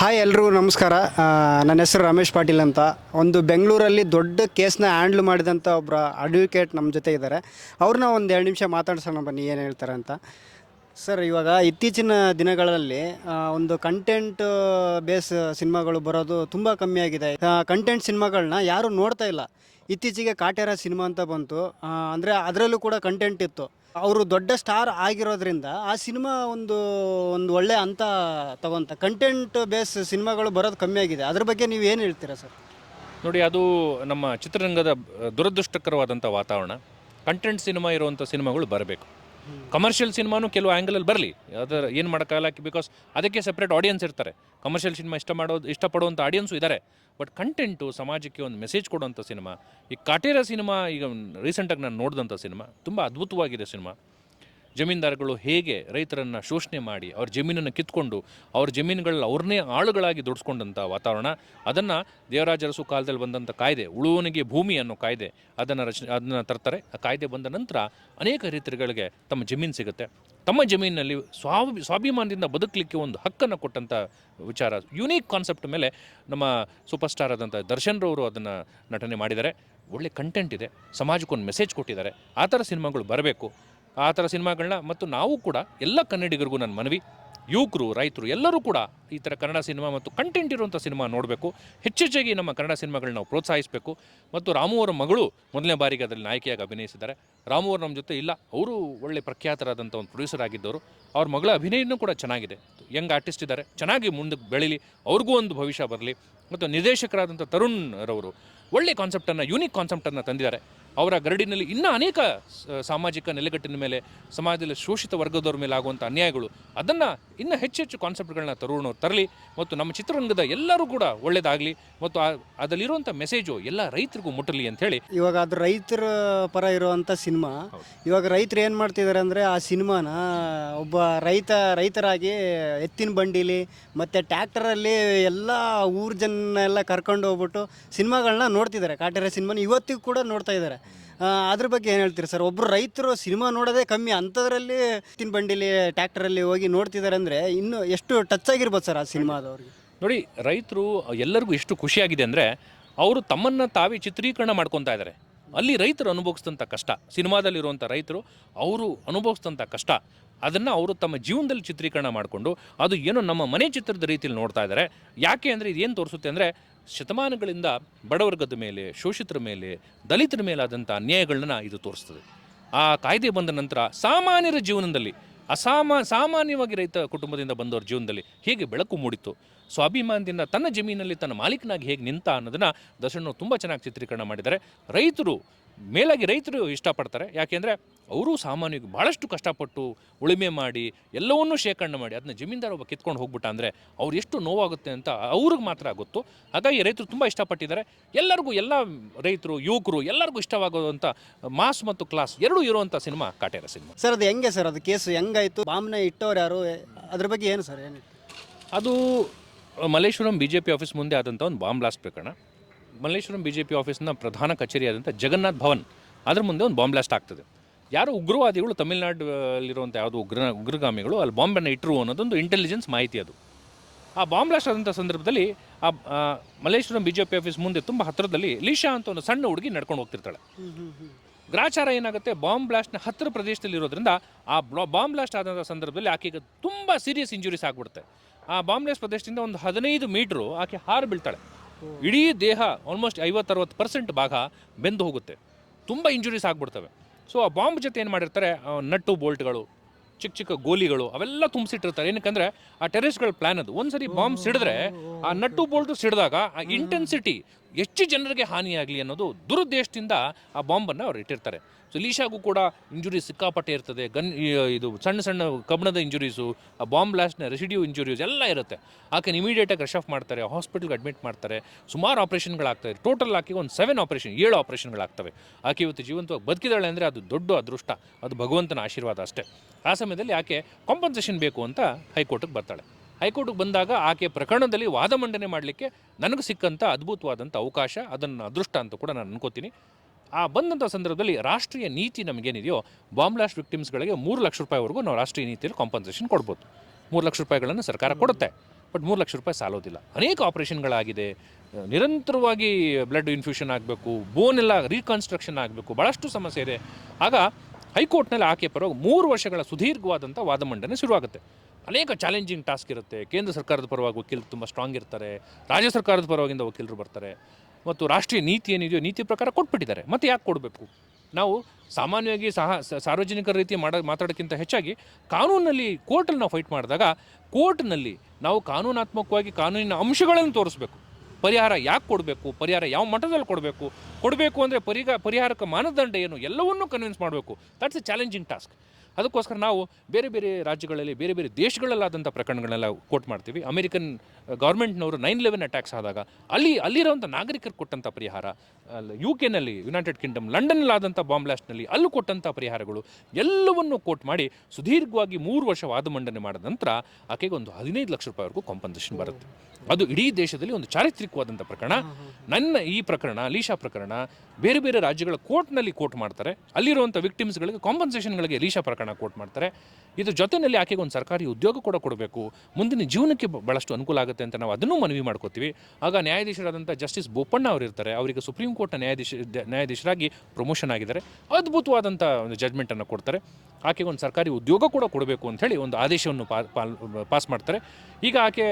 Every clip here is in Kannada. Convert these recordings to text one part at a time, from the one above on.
ಹಾಯ್ ಎಲ್ರಿಗೂ ನಮಸ್ಕಾರ. ನನ್ನ ಹೆಸರು ರಮೇಶ್ ಪಾಟೀಲ್ ಅಂತ. ಒಂದು ಬೆಂಗಳೂರಲ್ಲಿ ದೊಡ್ಡ ಕೇಸ್ನ ಹ್ಯಾಂಡ್ಲ್ ಮಾಡಿದಂಥ ಒಬ್ಬರ ಅಡ್ವೊಕೇಟ್ ನಮ್ಮ ಜೊತೆ ಇದ್ದಾರೆ. ಅವ್ರನ್ನ ಒಂದು ಎರಡು ನಿಮಿಷ ಮಾತಾಡ್ಸೋಣ ಬನ್ನಿ, ಏನು ಹೇಳ್ತಾರೆ ಅಂತ. ಸರ್, ಇವಾಗ ಇತ್ತೀಚಿನ ದಿನಗಳಲ್ಲಿ ಒಂದು ಕಂಟೆಂಟ್ ಬೇಸ್ ಸಿನಿಮಾಗಳು ಬರೋದು ತುಂಬ ಕಮ್ಮಿ ಆಗಿದೆ. ಕಂಟೆಂಟ್ ಸಿನಿಮಾಗಳನ್ನ ಯಾರೂ ನೋಡ್ತಾ ಇಲ್ಲ. ಇತ್ತೀಚೆಗೆ ಕಾಟೇರ ಸಿನಿಮಾ ಅಂತ ಬಂತು. ಅಂದರೆ ಅದರಲ್ಲೂ ಕೂಡ ಕಂಟೆಂಟ್ ಇತ್ತು. ಅವರು ದೊಡ್ಡ ಸ್ಟಾರ್ ಆಗಿರೋದ್ರಿಂದ ಆ ಸಿನಿಮಾ ಒಂದು ಒಂದು ಒಳ್ಳೆ ಅಂತ ತಗೊಂತ ಕಂಟೆಂಟ್ ಬೇಸ್ ಸಿನಿಮಾಗಳು ಬರೋದು ಕಮ್ಮಿ ಆಗಿದೆ. ಅದ್ರ ಬಗ್ಗೆ ನೀವು ಏನು ಹೇಳ್ತೀರಾ ಸರ್? ನೋಡಿ, ಅದು ನಮ್ಮ ಚಿತ್ರರಂಗದ ದುರದೃಷ್ಟಕರವಾದಂಥ ವಾತಾವರಣ. ಕಂಟೆಂಟ್ ಸಿನಿಮಾ ಇರುವಂಥ ಸಿನಿಮಾಗಳು ಬರಬೇಕು. ಕಮರ್ಷಿಯಲ್ ಸಿನಿಮಾನು ಕೆಲವು ಆ್ಯಂಗಲಲ್ಲಿ ಬರಲಿ. ಅದರ ಏನು ಮಾಡೋಕ್ಕಾಗಲ್ಲ ಬಿಕಾಸ್ ಅದಕ್ಕೆ ಸಪ್ರೇಟ್ ಆಡಿಯನ್ಸ್ ಇರ್ತಾರೆ. ಕಮರ್ಷಿಯಲ್ ಸಿನಿಮಾ ಇಷ್ಟ ಮಾಡೋದು ಇಷ್ಟಪಡುವಂಥ ಆಡಿಯನ್ಸು ಇದ್ದಾರೆ ಬಟ್ ಕಂಟೆಂಟು ಸಮಾಜಕ್ಕೆ ಒಂದು ಮೆಸೇಜ್ ಕೊಡುವಂಥ ಸಿನಿಮಾ ಈ ಕಾಟೇರ ಸಿನಿಮಾ ಈಗ ರೀಸೆಂಟಾಗಿ ನಾನು ನೋಡಿದಂಥ ಸಿನಿಮಾ ತುಂಬ ಅದ್ಭುತವಾಗಿದೆ ಸಿನಿಮಾ ಜಮೀನ್ದಾರಗಳು ಹೇಗೆ ರೈತರನ್ನು ಶೋಷಣೆ ಮಾಡಿ ಅವ್ರ ಜಮೀನನ್ನು ಕಿತ್ಕೊಂಡು ಅವ್ರ ಜಮೀನುಗಳನ್ನ ಅವ್ರನ್ನೇ ಆಳುಗಳಾಗಿ ದುಡಿಸ್ಕೊಂಡಂಥ ವಾತಾವರಣ, ಅದನ್ನು ದೇವರಾಜರಸು ಕಾಲದಲ್ಲಿ ಬಂದಂಥ ಕಾಯ್ದೆ ಉಳುವನಿಗೆ ಭೂಮಿ ಅನ್ನೋ ಕಾಯ್ದೆ, ಅದನ್ನು ರಚನೆ ಅದನ್ನು ತರ್ತಾರೆ. ಆ ಕಾಯ್ದೆ ಬಂದ ನಂತರ ಅನೇಕ ರೈತರುಗಳಿಗೆ ತಮ್ಮ ಜಮೀನು ಸಿಗುತ್ತೆ. ತಮ್ಮ ಜಮೀನಿನಲ್ಲಿ ಸ್ವಾಭಿ, ಸ್ವಾಭಿಮಾನದಿಂದ ಬದುಕಲಿಕ್ಕೆ ಒಂದು ಹಕ್ಕನ್ನು ಕೊಟ್ಟಂಥ ವಿಚಾರ ಯುನೀಕ್ ಕಾನ್ಸೆಪ್ಟ್ ಮೇಲೆ ನಮ್ಮ ಸೂಪರ್ ಸ್ಟಾರ್ ಆದಂಥ ದರ್ಶನ್ ರವರು ಅದನ್ನು ನಟನೆ ಮಾಡಿದ್ದಾರೆ. ಒಳ್ಳೆ ಕಂಟೆಂಟ್ ಇದೆ. ಸಮಾಜಕ್ಕೊಂದು ಮೆಸೇಜ್ ಕೊಟ್ಟಿದ್ದಾರೆ. ಆ ಥರ ಸಿನಿಮಾಗಳು ಬರಬೇಕು. ಆ ಥರ ಸಿನಿಮಾಗಳನ್ನ ಮತ್ತು ನಾವು ಕೂಡ ಎಲ್ಲ ಕನ್ನಡಿಗರಿಗೂ ನನ್ನ ಮನವಿ, ಯುವಕರು, ರೈತರು ಎಲ್ಲರೂ ಕೂಡ ಈ ಥರ ಕನ್ನಡ ಸಿನಿಮಾ ಮತ್ತು ಕಂಟೆಂಟ್ ಇರುವಂಥ ಸಿನಿಮಾ ನೋಡಬೇಕು. ಹೆಚ್ಚೆಚ್ಚಾಗಿ ನಮ್ಮ ಕನ್ನಡ ಸಿನಿಮಾಗಳನ್ನ ನಾವು ಪ್ರೋತ್ಸಾಹಿಸಬೇಕು. ಮತ್ತು ರಾಮು ಅವರ ಮಗಳು ಮೊದಲನೇ ಬಾರಿಗೆ ಅದರಲ್ಲಿ ನಾಯಕಿಯಾಗಿ ಅಭಿನಯಿಸಿದ್ದಾರೆ. ರಾಮು ಅವರು ನಮ್ಮ ಜೊತೆ ಇಲ್ಲ, ಅವರು ಒಳ್ಳೆ ಪ್ರಖ್ಯಾತರಾದಂಥ ಒಂದು ಪ್ರೊಡ್ಯೂಸರ್ ಆಗಿದ್ದವರು. ಅವ್ರ ಮಗಳ ಅಭಿನಯನೂ ಕೂಡ ಚೆನ್ನಾಗಿದೆ. ಯಂಗ್ ಆರ್ಟಿಸ್ಟ್ ಇದ್ದಾರೆ, ಚೆನ್ನಾಗಿ ಮುಂದಕ್ಕೆ ಬೆಳೀಲಿ, ಅವ್ರಿಗೂ ಒಂದು ಭವಿಷ್ಯ ಬರಲಿ. ಮತ್ತು ನಿರ್ದೇಶಕರಾದಂಥ ತರುಣ್ ರವರು ಒಳ್ಳೆ ಕಾನ್ಸೆಪ್ಟನ್ನು ಯೂನಿಕ್ ಕಾನ್ಸೆಪ್ಟನ್ನು ತಂದಿದ್ದಾರೆ. ಅವರ ಗರಡಿನಲ್ಲಿ ಇನ್ನೂ ಅನೇಕ ಸಾಮಾಜಿಕ ನೆಲೆಗಟ್ಟಿನ ಮೇಲೆ ಸಮಾಜದಲ್ಲಿ ಶೋಷಿತ ವರ್ಗದವ್ರ ಮೇಲೆ ಆಗುವಂಥ ಅನ್ಯಾಯಗಳು ಅದನ್ನು ಇನ್ನೂ ಹೆಚ್ಚೆಚ್ಚು ಕಾನ್ಸೆಪ್ಟ್ಗಳನ್ನ ತರುಣವ್ರು ತರಲಿ ಮತ್ತು ನಮ್ಮ ಚಿತ್ರರಂಗದ ಎಲ್ಲರೂ ಕೂಡ ಒಳ್ಳೆಯದಾಗಲಿ ಮತ್ತು ಅದರಲ್ಲಿರುವಂಥ ಮೆಸೇಜು ಎಲ್ಲ ರೈತರಿಗೂ ಮುಟ್ಟಲಿ ಅಂತ ಹೇಳಿ. ಇವಾಗ ಅದು ರೈತರ ಪರ ಇರುವಂಥ ಸಿನಿಮಾ ಇವಾಗ ರೈತರು ಏನು ಮಾಡ್ತಿದ್ದಾರೆ ಅಂದರೆ ಆ ಸಿನಿಮಾನ ಒಬ್ಬ ರೈತ ರೈತರಾಗಿ ಎತ್ತಿನ ಬಂಡಿಲಿ ಮತ್ತು ಟ್ಯಾಕ್ಟರಲ್ಲಿ ಎಲ್ಲ ಊರ ಜನ ಎಲ್ಲ ಕರ್ಕೊಂಡು ಹೋಗ್ಬಿಟ್ಟು ಸಿನಿಮಾಗಳನ್ನ ನೋಡ್ತಿದ್ದಾರೆ. ಕಾಟೇರ ಸಿನಿಮಾನ ಇವತ್ತಿಗೂ ಕೂಡ ನೋಡ್ತಾ ಇದ್ದಾರೆ. ಅದ್ರ ಬಗ್ಗೆ ಏನು ಹೇಳ್ತೀರಿ ಸರ್? ಒಬ್ಬರು ರೈತರು ಸಿನಿಮಾ ನೋಡೋದೇ ಕಮ್ಮಿ, ಅಂಥದ್ರಲ್ಲಿ ತಿನ್ ಬಂಡಿಲಿ, ಟ್ಯಾಕ್ಟರಲ್ಲಿ ಹೋಗಿ ನೋಡ್ತಿದ್ದಾರೆ ಅಂದರೆ ಇನ್ನು ಎಷ್ಟು ಟಚ್ ಆಗಿರ್ಬೋದು ಸರ್ ಆ ಸಿನಿಮಾ ನೋಡಿ, ರೈತರು ಎಲ್ಲರಿಗೂ ಎಷ್ಟು ಖುಷಿಯಾಗಿದೆ ಅಂದರೆ ಅವರು ತಮ್ಮನ್ನು ತಾವೇ ಚಿತ್ರೀಕರಣ ಮಾಡ್ಕೊತಾ ಇದ್ದಾರೆ ಅಲ್ಲಿ ರೈತರು ಅನುಭವಿಸಿದಂಥ ಕಷ್ಟ ಸಿನಿಮಾದಲ್ಲಿರುವಂಥ ರೈತರು ಅವರು ಅನುಭವಿಸಿದಂಥ ಕಷ್ಟ, ಅದನ್ನು ಅವರು ತಮ್ಮ ಜೀವನದಲ್ಲಿ ಚಿತ್ರೀಕರಣ ಮಾಡಿಕೊಂಡು ಅದು ಏನೋ ನಮ್ಮ ಮನೆ ಚಿತ್ರದ ರೀತಿಯಲ್ಲಿ ನೋಡ್ತಾ ಇದ್ದಾರೆ ಯಾಕೆ ಅಂದರೆ ಇದೇನು ತೋರಿಸುತ್ತೆ ಅಂದರೆ ಶತಮಾನಗಳಿಂದ ಬಡವರ್ಗದ ಮೇಲೆ, ಶೋಷಿತರ ಮೇಲೆ, ದಲಿತರ ಮೇಲಾದಂಥ ಅನ್ಯಾಯಗಳನ್ನ ಇದು ತೋರಿಸ್ತದೆ. ಆ ಕಾಯ್ದೆ ಬಂದ ನಂತರ ಸಾಮಾನ್ಯರ ಜೀವನದಲ್ಲಿ, ಅಸಾಮಾ, ಸಾಮಾನ್ಯವಾಗಿ ರೈತ ಕುಟುಂಬದಿಂದ ಬಂದವರ ಜೀವನದಲ್ಲಿ ಹೇಗೆ ಬೆಳಕು ಮೂಡಿತ್ತು? ಸ್ವಾಭಿಮಾನದಿಂದ ತನ್ನ ಜಮೀನಲ್ಲಿ ತನ್ನ ಮಾಲೀಕನಾಗಿ ಹೇಗೆ ನಿಂತ ಅನ್ನೋದನ್ನು ದರ್ಶನ್ ತುಂಬ ಚೆನ್ನಾಗಿ ಚಿತ್ರೀಕರಣ ಮಾಡಿದ್ದಾರೆ. ರೈತರು ಮೇಲಾಗಿ ರೈತರು ಇಷ್ಟಪಡ್ತಾರೆ. ಯಾಕೆಂದರೆ ಅವರು ಸಾಮಾನ್ಯವಾಗಿ ಭಾಳಷ್ಟು ಕಷ್ಟಪಟ್ಟು ಉಳುಮೆ ಮಾಡಿ ಎಲ್ಲವನ್ನೂ ಶೇಖರಣೆ ಮಾಡಿ ಅದನ್ನ ಜಮೀನ್ದಾರ ಒಬ್ಬ ಕಿತ್ಕೊಂಡು ಹೋಗ್ಬಿಟ್ಟ ಅಂದರೆ ಅವ್ರು ಎಷ್ಟು ನೋವಾಗುತ್ತೆ ಅಂತ ಅವ್ರಿಗೆ ಮಾತ್ರ ಗೊತ್ತು. ಹಾಗಾಗಿ ರೈತರು ತುಂಬ ಇಷ್ಟಪಟ್ಟಿದ್ದಾರೆ. ಎಲ್ಲರಿಗೂ ಎಲ್ಲ ರೈತರು ಯುವಕರು ಎಲ್ಲರಿಗೂ ಇಷ್ಟವಾಗುವಂಥ ಮಾಸ್ ಮತ್ತು ಕ್ಲಾಸ್ ಎರಡೂ ಇರುವಂಥ ಸಿನಿಮಾ ಕಾಟೇರ ಸಿನಿಮಾ. ಸರ್ ಅದು ಹೆಂಗೆ ಸರ್? ಅದು ಕೇಸು ಹೆಂಗಾಯಿತು? ಬಾಂಬ್ನ ಇಟ್ಟವ್ರು ಯಾರು? ಅದ್ರ ಬಗ್ಗೆ ಏನು ಸರ್? ಏನು? ಅದು Malleshwaram B J P office ಮುಂದೆ ಆದಂಥ ಒಂದು ಬಾಂಬ್ ಬ್ಲಾಸ್ಟ್ ಪ್ರಕರಣ. ಮಲ್ಲೇಶ್ವರಂ ಬಿ ಜೆ ಪಿ ಆಫೀಸ್ನ ಪ್ರಧಾನ ಕಚೇರಿಯಾದಂಥ ಜಗನ್ನಾಥ್ ಭವನ್. ಅದ್ರ ಮುಂದೆ ಒಂದು ಬಾಂಬ್ ಬ್ಲಾಸ್ಟ್ ಆಗ್ತದೆ. ಯಾರು ಉಗ್ರವಾದಿಗಳು ತಮಿಳ್ನಾಡಲ್ಲಿರುವಂಥ ಯಾವುದು ಉಗ್ರ ಉಗ್ರಗಾಮಿಗಳು ಅಲ್ಲಿ ಬಾಂಬನ್ನು ಇಟ್ಟರು ಅನ್ನೋದೊಂದು ಇಂಟೆಲಿಜೆನ್ಸ್ ಮಾಹಿತಿ ಅದು. ಆ ಬಾಂಬ್ ಬ್ಲಾಸ್ಟ್ ಆದಂಥ ಸಂದರ್ಭದಲ್ಲಿ ಆ Malleshwaram B J P office ಮುಂದೆ ತುಂಬ ಹತ್ತಿರದಲ್ಲಿ ಲೀಶಾ ಅಂತ ಒಂದು ಸಣ್ಣ ಹುಡುಗಿ ನಡ್ಕೊಂಡು ಹೋಗ್ತಿರ್ತಾಳೆ. ಗ್ರಾಚಾರ ಏನಾಗುತ್ತೆ? ಬಾಂಬ್ ಬ್ಲಾಸ್ಟ್ನ ಹತ್ತಿರ ಪ್ರದೇಶದಲ್ಲಿ ಇರೋದ್ರಿಂದ ಆ ಬಾಂಬ್ ಬ್ಲಾಸ್ಟ್ ಆದಂಥ ಸಂದರ್ಭದಲ್ಲಿ ಆಕೆಗೆ ತುಂಬ ಸೀರಿಯಸ್ ಇಂಜುರೀಸ್ ಆಗಿಬಿಡುತ್ತೆ. ಆ ಬಾಂಬ್ ಬ್ಲಾಸ್ಟ್ ಪ್ರದೇಶದಿಂದ ಒಂದು ಹದಿನೈದು ಮೀಟ್ರು ಆಕೆ ಹಾರು ಬೀಳ್ತಾಳೆ. ಇಡೀ ದೇಹ ಆಲ್ಮೋಸ್ಟ್ ಐವತ್ತರವತ್ತು ಪರ್ಸೆಂಟ್ ಭಾಗ ಬೆಂದು ಹೋಗುತ್ತೆ. ತುಂಬ ಇಂಜುರೀಸ್ ಆಗ್ಬಿಡ್ತವೆ. ಸೊ ಆ ಬಾಂಬ್ ಜೊತೆ ಏನು ಮಾಡಿರ್ತಾರೆ? ನಟ್ಟು ಬೋಲ್ಟ್ಗಳು ಚಿಕ್ಕ ಚಿಕ್ಕ ಗೋಲಿಗಳು ಅವೆಲ್ಲ ತುಂಬಿಸಿಟ್ಟಿರ್ತಾರೆ. ಏನಕ್ಕಂದ್ರೆ ಆ ಟೆರರಿಸ್ಟ್ಗಳ ಪ್ಲಾನ್ ಅದು. ಒಂದ್ಸರಿ ಬಾಂಬ್ ಸಿಡಿದ್ರೆ ಆ ನಟ್ಟು ಬೋಲ್ಟು ಸಿಡಿದಾಗ ಆ ಇಂಟೆನ್ಸಿಟಿ ಹೆಚ್ಚು ಜನರಿಗೆ ಹಾನಿಯಾಗಲಿ ಅನ್ನೋದು ದುರುದ್ದೇಶದಿಂದ ಆ ಬಾಂಬನ್ನು ಅವ್ರು ಇಟ್ಟಿರ್ತಾರೆ. ಸೊ ಲೀಶಾಗೂ ಕೂಡ ಇಂಜುರಿ ಸಿಕ್ಕಾಪಟ್ಟೆ ಇರ್ತದೆ. ಗನ್ ಇದು ಸಣ್ಣ ಸಣ್ಣ ಕಬ್ಬಣದ ಇಂಜುರೀಸು ಆ ಬಾಂಬ್ ಬ್ಲಾಸ್ಟ್ನ ರೆಸಿಡ್ಯೂ ಇಂಜುರೀಸ್ ಎಲ್ಲ ಇರುತ್ತೆ. ಆಕೆನ ಇಮಿಡಿಯೇಟಾಗಿ ರಶ್ ಆಫ್ ಮಾಡ್ತಾರೆ ಹಾಸ್ಪಿಟಲ್ಗೆ ಅಡ್ಮಿಟ್ ಮಾಡ್ತಾರೆ. ಸುಮಾರು ಆಪರೇಷನ್ಗಳಾಗ್ತವೆ ಟೋಟಲ್ ಆಕೆಗೆ ಒಂದು ಸೆವೆನ್ ಆಪರೇಷನ್ ಏಳು ಆಪರೇಷನ್ಗಳಾಗ್ತವೆ ಆಕೆ ಇವತ್ತು ಜೀವಂತವಾಗಿ ಬದುಕಿದಾಳೆ ಅಂದರೆ ಅದು ದೊಡ್ಡ ಅದೃಷ್ಟ. ಅದು ಭಗವಂತನ ಆಶೀರ್ವಾದ ಅಷ್ಟೇ. ಆ ಸಮಯದಲ್ಲಿ ಆಕೆ ಕಾಂಪನ್ಸೇಷನ್ ಬೇಕು ಅಂತ ಹೈಕೋರ್ಟಿಗೆ ಬರ್ತಾಳೆ. ಹೈಕೋರ್ಟ್ಗೆ ಬಂದಾಗ ಆಕೆ ಪ್ರಕರಣದಲ್ಲಿ ವಾದ ಮಂಡನೆ ಮಾಡಲಿಕ್ಕೆ ನನಗೆ ಸಿಕ್ಕಂಥ ಅದ್ಭುತವಾದಂಥ ಅವಕಾಶ, ಅದನ್ನು ಅದೃಷ್ಟ ಅಂತ ಕೂಡ ನಾನು ಅನ್ಕೋತೀನಿ. ಆ ಬಂದಂಥ ಸಂದರ್ಭದಲ್ಲಿ ರಾಷ್ಟ್ರೀಯ ನೀತಿ ನಮಗೇನಿದೆಯೋ, ಬಾಂಬ್ ಬ್ಲಾಸ್ಟ್ ವಿಕ್ಟಿಮ್ಸ್ಗಳಿಗೆ ಮೂರು ಲಕ್ಷ ರೂಪಾಯಿವರೆಗೂ ನಾವು ರಾಷ್ಟ್ರೀಯ ನೀತಿಯಲ್ಲಿ ಕಾಂಪನ್ಸೇಷನ್ ಕೊಡ್ಬೋದು. ಮೂರು ಲಕ್ಷ ರೂಪಾಯಿಗಳನ್ನು ಸರ್ಕಾರ ಕೊಡುತ್ತೆ, ಬಟ್ ಮೂರು ಲಕ್ಷ ರೂಪಾಯಿ ಸಾಲೋದಿಲ್ಲ. ಅನೇಕ ಆಪರೇಷನ್ಗಳಾಗಿದೆ. ನಿರಂತರವಾಗಿ ಬ್ಲಡ್ ಇನ್ಫ್ಯೂಷನ್ ಆಗಬೇಕು ಬೋನ್ ಎಲ್ಲ ರೀಕನ್ಸ್ಟ್ರಕ್ಷನ್ ಆಗಬೇಕು ಭಾಳಷ್ಟು ಸಮಸ್ಯೆ ಇದೆ. ಆಗ ಹೈಕೋರ್ಟ್ನಲ್ಲಿ ಆಕೆ ಪರವಾಗಿ ಮೂರು ವರ್ಷಗಳ ಸುದೀರ್ಘವಾದಂಥ ವಾದ ಮಂಡನೆ ಶುರುವಾಗುತ್ತೆ. ಅನೇಕ ಚಾಲೆಂಜಿಂಗ್ ಟಾಸ್ಕ್ ಇರುತ್ತೆ. ಕೇಂದ್ರ ಸರ್ಕಾರದ ಪರವಾಗಿ ವಕೀಲರು ತುಂಬ ಸ್ಟ್ರಾಂಗ್ ಇರ್ತಾರೆ. ರಾಜ್ಯ ಸರ್ಕಾರದ ಪರವಾಗಿಂದ ವಕೀಲರು ಬರ್ತಾರೆ. ಮತ್ತು ರಾಷ್ಟ್ರೀಯ ನೀತಿ ಏನಿದೆಯೋ ನೀತಿ ಪ್ರಕಾರ ಕೊಟ್ಬಿಟ್ಟಿದ್ದಾರೆ. ಮತ್ತೆ ಯಾಕೆ ಕೊಡಬೇಕು? ನಾವು ಸಾಮಾನ್ಯವಾಗಿ ಸಹ ಸಾರ್ವಜನಿಕರ ರೀತಿ ಮಾಡ ಮಾತಾಡೋಕ್ಕಿಂತ ಹೆಚ್ಚಾಗಿ ಕಾನೂನಲ್ಲಿ ಕೋರ್ಟಲ್ಲಿ ನಾವು ಫೈಟ್ ಮಾಡಿದಾಗ ಕೋರ್ಟ್ನಲ್ಲಿ ನಾವು ಕಾನೂನಾತ್ಮಕವಾಗಿ ಕಾನೂನಿನ ಅಂಶಗಳನ್ನು ತೋರಿಸ್ಬೇಕು. ಪರಿಹಾರ ಯಾಕೆ ಕೊಡಬೇಕು? ಪರಿಹಾರ ಯಾವ ಮಟ್ಟದಲ್ಲಿ ಕೊಡಬೇಕು? ಕೊಡಬೇಕು ಅಂದರೆ ಪರಿಗ ಪರಿಹಾರಕ್ಕೆ ಮಾನದಂಡ ಏನು? ಎಲ್ಲವನ್ನೂ ಕನ್ವಿನ್ಸ್ ಮಾಡಬೇಕು. ದಟ್ಸ್ ಎ ಚಾಲೆಂಜಿಂಗ್ ಟಾಸ್ಕ್ ಅದಕ್ಕೋಸ್ಕರ ನಾವು ಬೇರೆ ಬೇರೆ ರಾಜ್ಯಗಳಲ್ಲಿ, ಬೇರೆ ಬೇರೆ ದೇಶಗಳಲ್ಲಾದಂಥ ಪ್ರಕರಣಗಳನ್ನೆಲ್ಲ ಕೋಟ್ ಮಾಡ್ತೀವಿ. ಅಮೆರಿಕನ್ ಗೌರ್ಮೆಂಟ್ನವರು ನೈನ್ ಲೆವೆನ್ ಅಟ್ಯಾಕ್ಸ್ ಆದಾಗ ಅಲ್ಲಿ ಅಲ್ಲಿರೋಂಥ ನಾಗರಿಕರು ಕೊಟ್ಟಂಥ ಪರಿಹಾರ ಯು ಕೆನಲ್ಲಿ ಯುನೈಟೆಡ್ ಕಿಂಗ್ಡಮ್ ಲಂಡನ್ನಲ್ಲಾದಂಥ ಬಾಂಬ್ ಬ್ಲಾಸ್ಟ್ನಲ್ಲಿ ಅಲ್ಲೂ ಕೊಟ್ಟಂಥ ಪರಿಹಾರಗಳು ಎಲ್ಲವನ್ನೂ ಕೋಟ್ ಮಾಡಿ ಸುದೀರ್ಘವಾಗಿ ಮೂರು ವರ್ಷ ವಾದ ಮಂಡನೆ ಮಾಡಿದ ನಂತರ ಆಕೆಗೆ ಒಂದು ಹದಿನೈದು ಲಕ್ಷ ರೂಪಾಯಿವರೆಗೂ ಕಾಂಪನ್ಸೇಷನ್ ಬರುತ್ತೆ. ಅದು ಇಡೀ ದೇಶದಲ್ಲಿ ಒಂದು ಚಾರಿತ್ರಿಕವಾದಂಥ ಪ್ರಕರಣ. ನನ್ನ ಈ ಪ್ರಕರಣ ಲೀಶಾ ಪ್ರಕರಣ, ಬೇರೆ ಬೇರೆ ರಾಜ್ಯಗಳ ಕೋರ್ಟ್ನಲ್ಲಿ ಕೋರ್ಟ್ ಮಾಡ್ತಾರೆ. ಅಲ್ಲಿರುವಂಥ ವಿಕ್ಟಿಮ್ಸ್ಗಳಿಗೆ ಕಾಂಪನ್ಸೇಷನ್ಗಳಿಗೆ ಲೀಶಾ ಪ್ರಕರಣ ಕೋರ್ಟ್ ಮಾಡ್ತಾರೆ. ಇದ್ರ ಜೊತೆಯಲ್ಲಿ ಆಕೆಗೆ ಒಂದು ಸರ್ಕಾರಿ ಉದ್ಯೋಗ ಕೂಡ ಕೊಡಬೇಕು. ಮುಂದಿನ ಜೀವನಕ್ಕೆ ಭಾಳಷ್ಟು ಅನುಕೂಲ ಆಗುತ್ತೆ ಅಂತ ನಾವು ಅದನ್ನೂ ಮನವಿ ಮಾಡ್ಕೋತೀವಿ. ಆಗ ನ್ಯಾಯಾಧೀಶರಾದಂಥ ಜಸ್ಟಿಸ್ ಬೋಪಣ್ಣ ಅವರು ಇರ್ತಾರೆ. ಅವರಿಗೆ ಸುಪ್ರೀಂ ಕೋರ್ಟ್ನ ನ್ಯಾಯಾಧೀಶ, ನ್ಯಾಯಾಧೀಶರಾಗಿ ಪ್ರಮೋಷನ್ ಆಗಿದ್ದಾರೆ. ಅದ್ಭುತವಾದಂಥ ಒಂದು ಜಡ್ಮೆಂಟನ್ನು ಕೊಡ್ತಾರೆ. ಆಕೆಗೆ ಒಂದು ಸರ್ಕಾರಿ ಉದ್ಯೋಗ ಕೂಡ ಕೊಡಬೇಕು ಅಂತ ಹೇಳಿ ಒಂದು ಆದೇಶವನ್ನು ಪಾಸ್ ಮಾಡ್ತಾರೆ. ಈಗ ಆಕೆ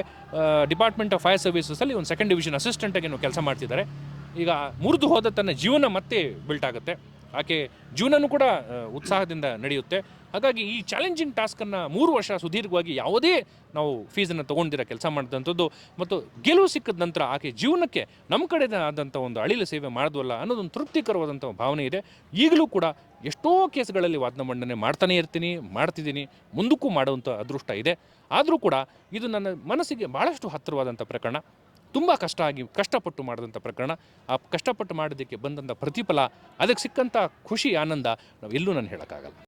ಡಿಪಾರ್ಟ್ಮೆಂಟ್ ಆಫ್ ಫೈರ್ ಸರ್ವಿಸಸಲ್ಲಿ ಒಂದು ಸೆಕೆಂಡ್ ಡಿವಿಷನ್ ಅಸಿಸ್ಟೆಂಟಾಗಿ ಕೆಲಸ ಮಾಡ್ತಿದ್ದಾರೆ. ಈಗ ಮುರಿದು ಹೋದ ತನ್ನ ಜೀವನ ಮತ್ತೆ ಬಿಲ್ಟ್ ಆಗುತ್ತೆ. ಆಕೆ ಜೀವನನೂ ಕೂಡ ಉತ್ಸಾಹದಿಂದ ನಡೆಯುತ್ತೆ. ಹಾಗಾಗಿ ಈ ಚಾಲೆಂಜಿಂಗ್ ಟಾಸ್ಕನ್ನು ಮೂರು ವರ್ಷ ಸುದೀರ್ಘವಾಗಿ ಯಾವುದೇ ನಾವು ಫೀಸನ್ನು ತೊಗೊಂಡಿರೋ ಕೆಲಸ ಮಾಡಿದಂಥದ್ದು ಮತ್ತು ಗೆಲುವು ಸಿಕ್ಕಿದ ನಂತರ ಆಕೆ ಜೀವನಕ್ಕೆ ನಮ್ಮ ಕಡೆ ಆದಂಥ ಒಂದು ಅಳಿಲು ಸೇವೆ ಮಾಡಿದ್ವಲ್ಲ ಅನ್ನೋದೊಂದು ತೃಪ್ತಿಕರವಾದಂಥ ಭಾವನೆ ಇದೆ. ಈಗಲೂ ಕೂಡ ಎಷ್ಟೋ ಕೇಸ್ಗಳಲ್ಲಿ ವಾದನ ಮಂಡನೆ ಮಾಡ್ತಾನೆ ಇರ್ತೀನಿ, ಮಾಡ್ತಿದ್ದೀನಿ, ಮುಂದಕ್ಕೂ ಮಾಡುವಂಥ ಅದೃಷ್ಟ ಇದೆ. ಆದರೂ ಕೂಡ ಇದು ನನ್ನ ಮನಸ್ಸಿಗೆ ಭಾಳಷ್ಟು ಹತ್ತಿರವಾದಂಥ ಪ್ರಕರಣ. ತುಂಬ ಕಷ್ಟ ಆಗಿ ಕಷ್ಟಪಟ್ಟು ಮಾಡಿದಂಥ ಪ್ರಕರಣ. ಆ ಕಷ್ಟಪಟ್ಟು ಮಾಡೋದಕ್ಕೆ ಬಂದಂಥ ಪ್ರತಿಫಲ, ಅದಕ್ಕೆ ಸಿಕ್ಕಂಥ ಖುಷಿ, ಆನಂದ ನಾವು ಎಲ್ಲೂ ನಾನು ಹೇಳೋಕ್ಕಾಗಲ್ಲ.